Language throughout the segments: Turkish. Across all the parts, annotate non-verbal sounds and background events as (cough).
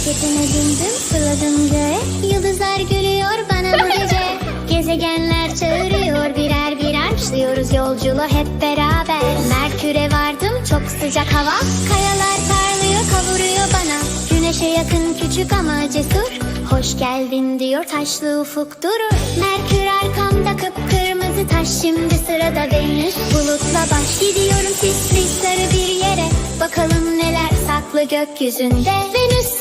Roketime bindim fırladım göğe Yıldızlar gülüyor bana bu gece. (laughs) Gezegenler çağırıyor birer birer Başlıyoruz yolculuğa hep beraber. Merkür'e vardım çok sıcak hava. Kayalar parlıyor kavuruyor bana. Güneşe yakın küçük ama cesur. Hoş geldin diyor taşlı ufuk durur. Merkür arkamda kıpkırmızı taş Şimdi sırada Venüs bulutla baş Gidiyorum sisli sarı bir yere. Bakalım neler saklı gökyüzünde. Venüs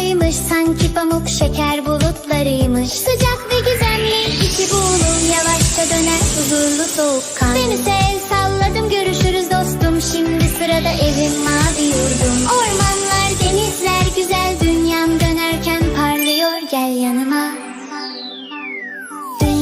kaplıymış Sanki pamuk şeker bulutlarıymış. Sıcak ve gizemli içi buğulu Yavaşça döner huzurlu soğukkan. Venüs'e el salladım görüşürüz dostum. Şimdi sırada evim mavi yurdum. Ormanlar denizler güzel dünyam Dönerken parlıyor. Gel yanıma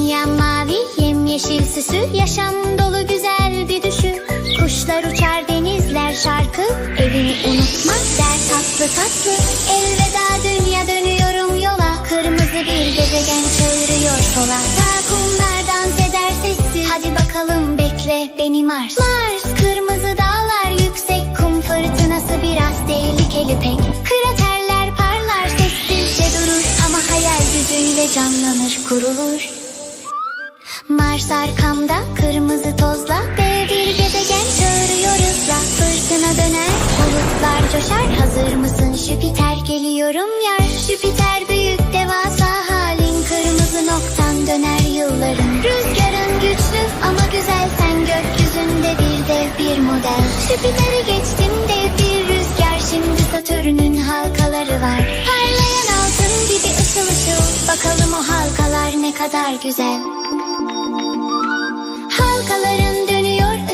Dünya mavi yemyeşil süsü Yaşam dolu güzel bir düşü Kuşlar uçar denizler şarkı Evini unutma der tatlı tatlı. Elveda dünya dönüyorum yola Kırmızı bir gezegen çağırıyor sola. Sağ kumlar dans eder sessiz Hadi bakalım bekle beni Mars. Mars kırmızı dağlar yüksek Kum fırtınası biraz tehlikeli pek. Kraterler parlar sessizce durur Ama hayal gücüyle canlanır kurulur Arkamda kırmızı tozla. Bir gezegen çağırıyor hızla Fırtına döner. Bulutlar coşar Hazır mısın Jüpiter? Geliyorum yar. Jüpiter büyük devasa halin Kırmızı noktan döner yılların. Rüzgarın güçlü ama güzel Sen gökyüzünde bir dev bir model. Jüpiter'i geçtim dev bir rüzgar Şimdi Satürn'ün halkaları var. Parlayan altın gibi ışıl ışıl Bakalım o halkalar ne kadar güzel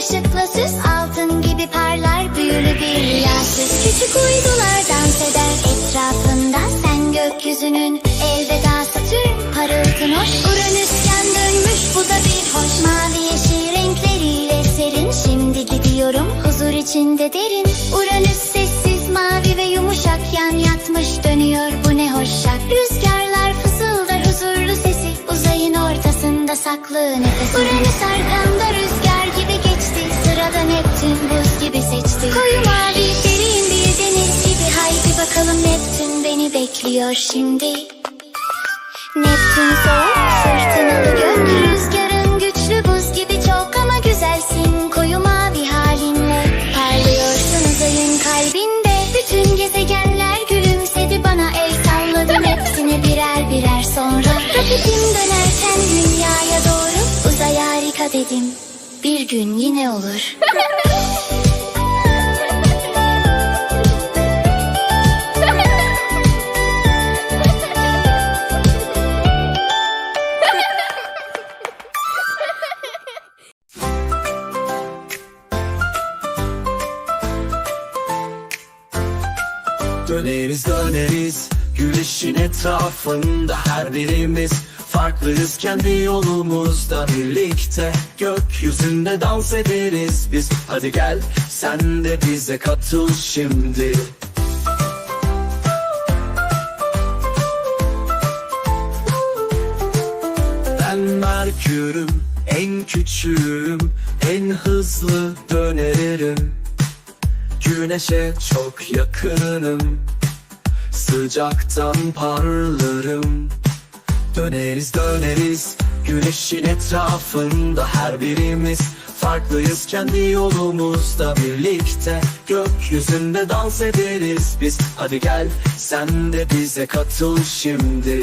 ışıkla süs Altın gibi parlar büyülü bir rüyasız Küçük uydular dans eder etrafında Sen gökyüzünün elveda Satürn Parıltın hoş Uranüs'ten dönmüş bu da bir hoş. Mavi yeşil renkleriyle serin Şimdi gidiyorum huzur içinde derin. Uranüs sessiz mavi ve yumuşak Yan yatmış dönüyor bu ne hoş şak. Rüzgarlar fısıldar huzurlu sesi Uzayın ortasında saklı nefesi Uranüs arkamda Neptün buz gibi seçti Koyu mavi derin bir deniz gibi. Haydi bakalım Neptün beni bekliyor şimdi. Neptün soğuk fırtınalı gök Rüzgarın güçlü buz gibi çok ama güzelsin. Koyu mavi halinle Parlıyorsun uzayın kalbinde. Bütün gezegenler gülümsedi bana El salladım (laughs) hepsine birer birer sonra Roketim dönerken dünyaya doğru Uzay harika dedim Bir gün yine olur. Döneriz döneriz. Güneşin etrafında her birimiz Farklıyız kendi yolumuzda birlikte. Gökyüzünde dans ederiz biz. Hadi gel sen de bize katıl şimdi. Ben Merkür'üm en küçüğüm En hızlı dönerim. Güneşe çok yakınım Sıcaktan parlarım Döneriz döneriz. Güneşin etrafında her birimiz. Farklıyız kendi yolumuzda birlikte. Gökyüzünde dans ederiz biz. Hadi gel sen de bize katıl şimdi.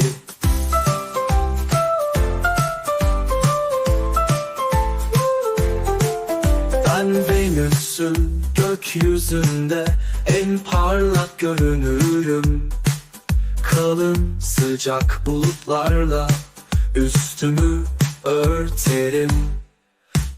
Ben Venüs'üm gökyüzünde en parlak görünürüm Kalın sıcak bulutlarla üstümü örterim.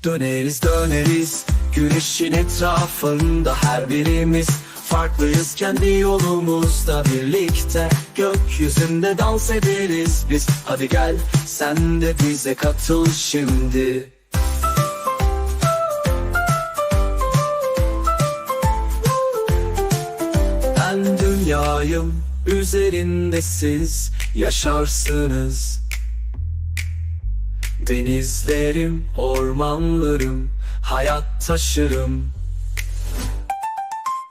Döneriz döneriz güneşin etrafında her birimiz Farklıyız kendi yolumuzda. Birlikte Gökyüzünde dans ederiz biz. Hadi gel sen de bize katıl şimdi. Ben dünyayım üzerinde siz yaşarsınız. Denizlerim, ormanlarım, hayat taşırım.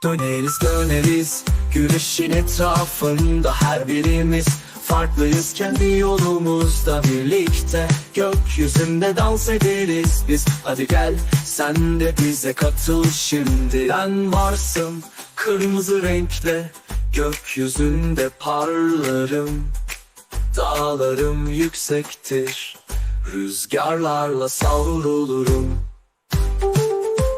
Döneriz döneriz Güneşin etrafında her birimiz. Farklıyız kendi yolumuzda birlikte Gökyüzünde dans ederiz biz. Hadi gel sen de bize katıl şimdi Sen varsın. Kırmızı renkle Gökyüzünde parlarım Dağlarım yüksektir. Rüzgarlarla savrulurum.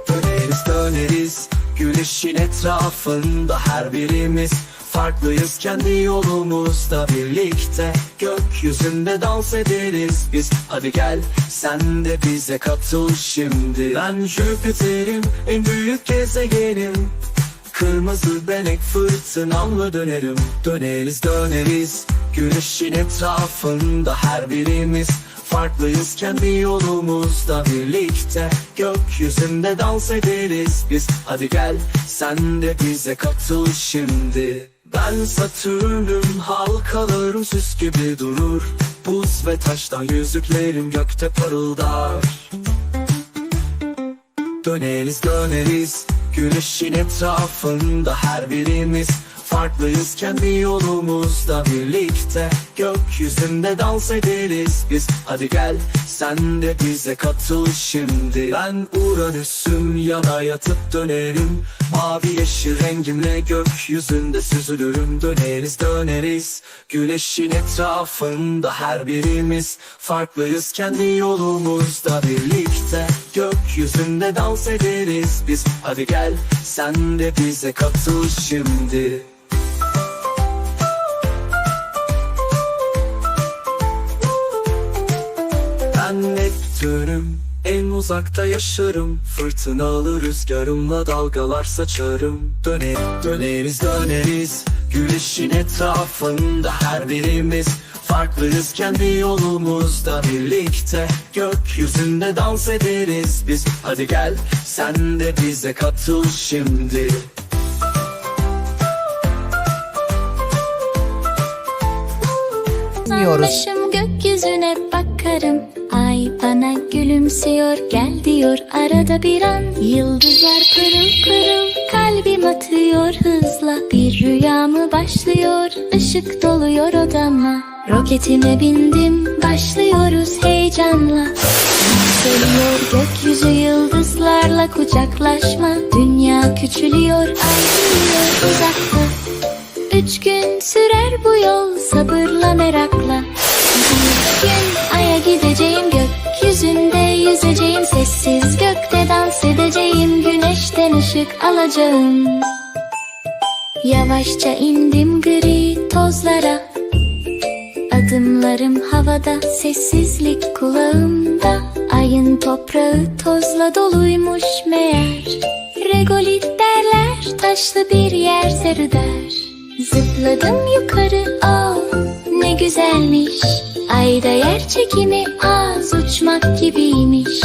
Döneriz döneriz Güneşin etrafında. Her birimiz Farklıyız kendi yolumuzda. Birlikte Gökyüzünde dans ederiz biz. Hadi gel sen de bize katıl şimdi. Ben Jüpiter'im en büyük gezegenim Kırmızı benek fırtınamla dönerim. Döneriz döneriz. Güneşin etrafında her birimiz. Farklıyız kendi yolumuzda birlikte. Gökyüzünde dans ederiz biz. Hadi gel sen de bize katıl şimdi. Ben Satürn'üm halkalarım süs gibi durur. Buz ve taştan yüzüklerim gökte parıldar. Döneriz döneriz Güneşin etrafında her birimiz Farklıyız kendi yolumuzda birlikte. Gökyüzünde dans ederiz biz. Hadi gel sen de bize katıl şimdi. Ben Uranüs'üm yana yatıp dönerim. Mavi yeşil rengimle gökyüzünde süzülürüm. Döneriz döneriz. Güneşin etrafında her birimiz. Farklıyız kendi yolumuzda birlikte. Gökyüzünde dans ederiz biz. Hadi gel sen de bize katıl şimdi Neptün'üm en uzakta yaşarım. Fırtınalı rüzgarımla dalgalar saçarım. Döner, döneriz döneriz. Güneşin etrafında her birimiz. Farklıyız kendi yolumuzda. Birlikte Gökyüzünde dans ederiz biz. Hadi gel sen de bize katıl şimdi. Dinliyoruz. Gökyüzüne bakarım. Ay bana gülümsüyor gel diyor. Arada bir an Yıldızlar pırıl pırıl kalbim atıyor. Hızla Bir rüya mı başlıyor? Işık doluyor odama. Roketime bindim başlıyoruz heyecanla. Yükseliyor gökyüzü yıldızlarla kucaklaşma. Dünya küçülüyor ay uzakta. Üç gün sürer bu yol sabırla merakla ışık alacağım. Yavaşça indim gri tozlara. Adımlarım havada sessizlik kulağımda. Ayın toprağı tozla doluymuş meğer. Regolit derler taşlı bir yer der Zıpladım yukarı oh ne güzelmiş. Ayda yer çekimi az uçmak gibiymiş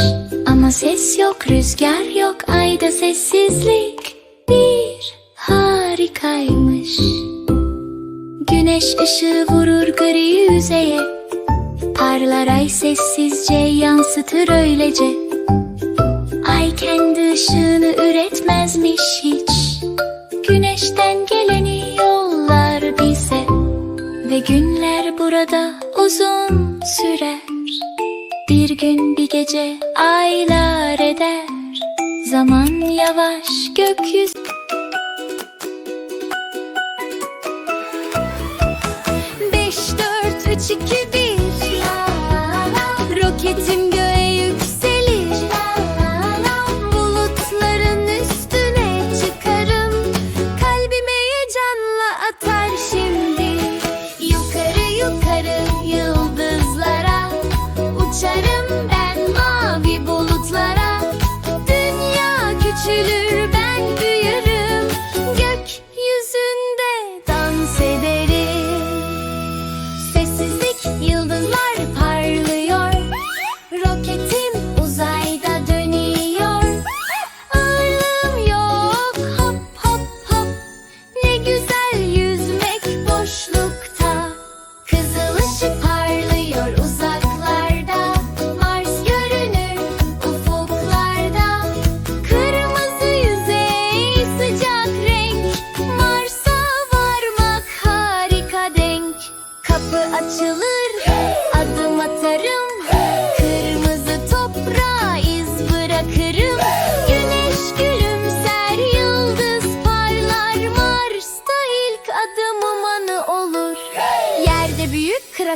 ses yok rüzgar yok ayda sessizlik Bir harikaymış. Güneş ışığı vurur gri yüzeye Parlar ay sessizce yansıtır öylece. Ay kendi ışığını üretmezmiş hiç. Güneşten geleni yollar bize Ve günler burada uzun sürer Bir gün bir gece aylar eder. Zaman yavaş gökyüzü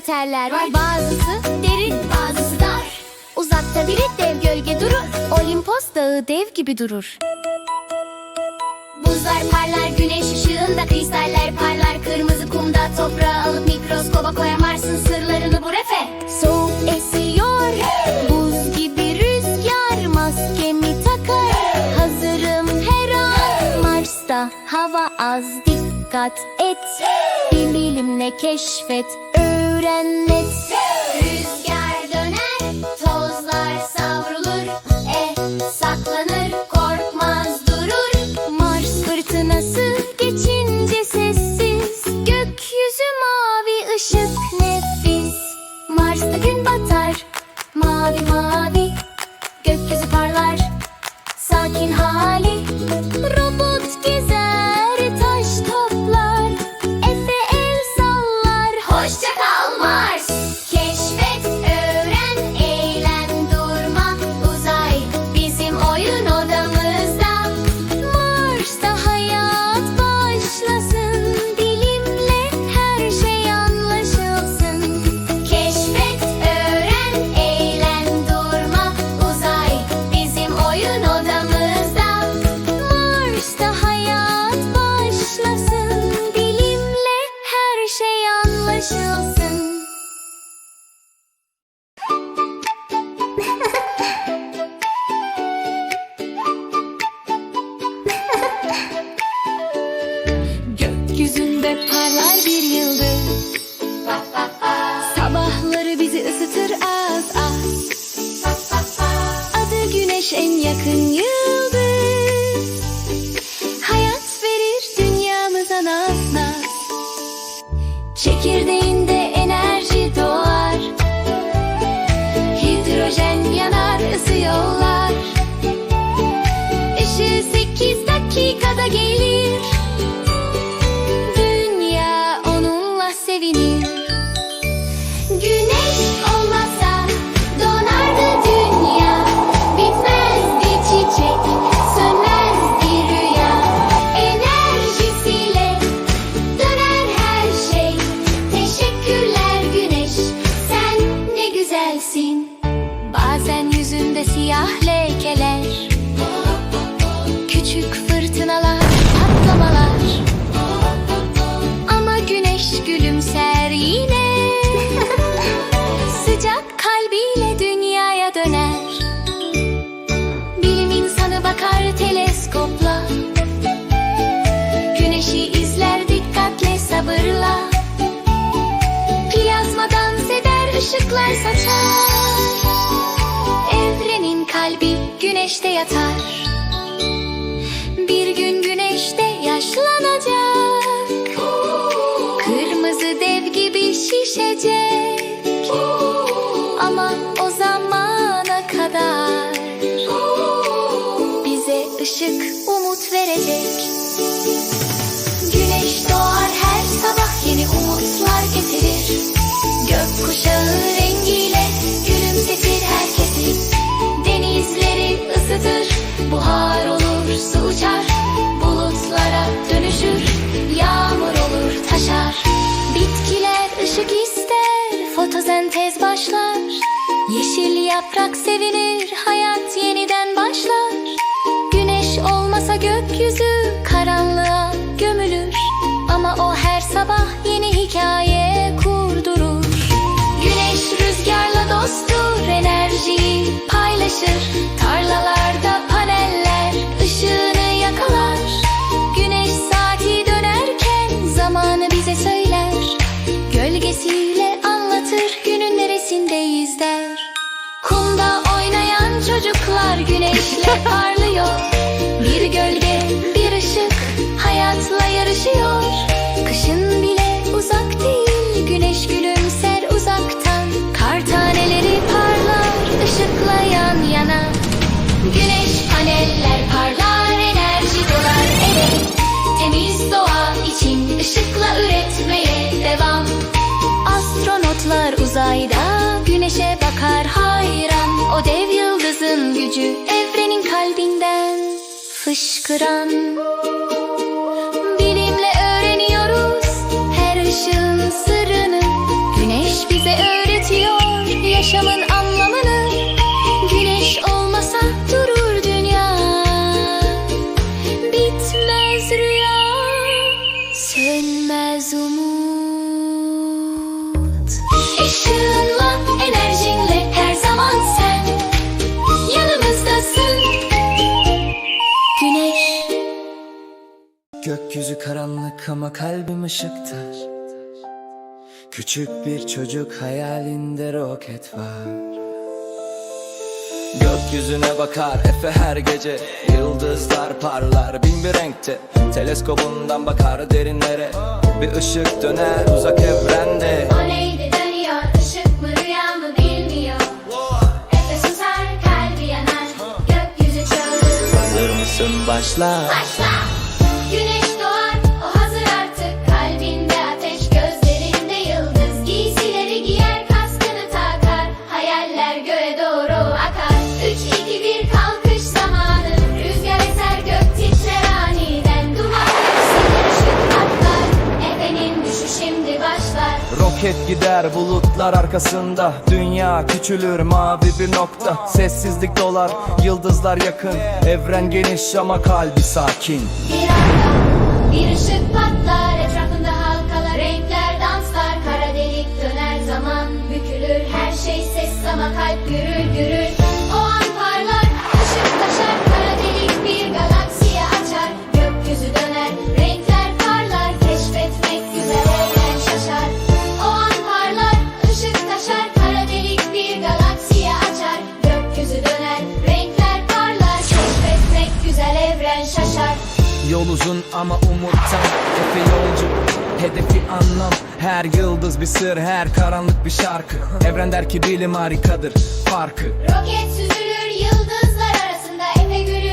kraterler var Bazısı derin bazısı dar. Uzakta biri dev gölge durur Olimpos dağı dev gibi durur. Buzlar parlar güneş ışığında Kristaller parlar. Kırmızı kumda Toprağı alıp mikroskoba koyamarsın sırlarını bu refe. Soğuk esiyor Buz gibi rüzgar Maskemi takar. Hazırım her an Mars'ta hava az. Dikkat et Bilimle keşfet Öğren net Rüzgar döner Tozlar savrulur. E saklanır Korkmaz durur. Mars fırtınası geçince sessiz. Gökyüzü mavi ışık nefis. Mars'ta gün batar Mavi mavi. Gökyüzü parlar Sakin hali. Robot gezer 笑。Işıklar saçar Evrenin kalbi güneşte yatar. Bir gün güneşte yaşlanacak. Kırmızı dev gibi şişecek. Ama o zamana kadar Bize ışık umut verecek Gökkuşağı rengiyle gülümsetir herkesi. Denizleri ısıtır, buhar olur, su uçar. Bulutlara dönüşür, yağmur olur, taşar. Bitkiler ışık ister, fotosentez başlar. Yeşil yaprak sevinir, hayat yeniden başlar. Güneş olmasa gökyüzü karanlığa gömülür. Ama o her sabah yeni hikaye paylaşır Tarlalarda paneller ışığını yakalar. Güneş saati dönerken zamanı bize söyler. Gölgesiyle anlatır günün neresindeyiz der Kumda oynayan çocuklar güneşle (laughs) parlıyor gücü evrenin kalbinden fışkıran. Bilimle öğreniyoruz her ışığın sırrını. Güneş bize öğretiyor yaşamın karanlık ama kalbim ışıkta. Küçük bir çocuk hayalinde roket var. Gökyüzüne bakar Efe her gece. Yıldızlar parlar bin bir renkte. Teleskobundan bakar derinlere. Bir ışık döner uzak evrende. O neydi dönüyor? Işık mı rüya mı bilmiyor. Efe susar kalbi yanar. Gökyüzü çağırır. Hazır mısın? Başla. Başla Roket gider bulutlar arkasında. Dünya küçülür mavi bir nokta. Sessizlik dolar yıldızlar yakın. Evren geniş ama kalbi sakin. Bir anda bir ışık patlar Her yıldız bir sır, her karanlık bir şarkı. Evren der ki bilim harikadır, farkı. Roket süzülür yıldızlar arasında Efe gülür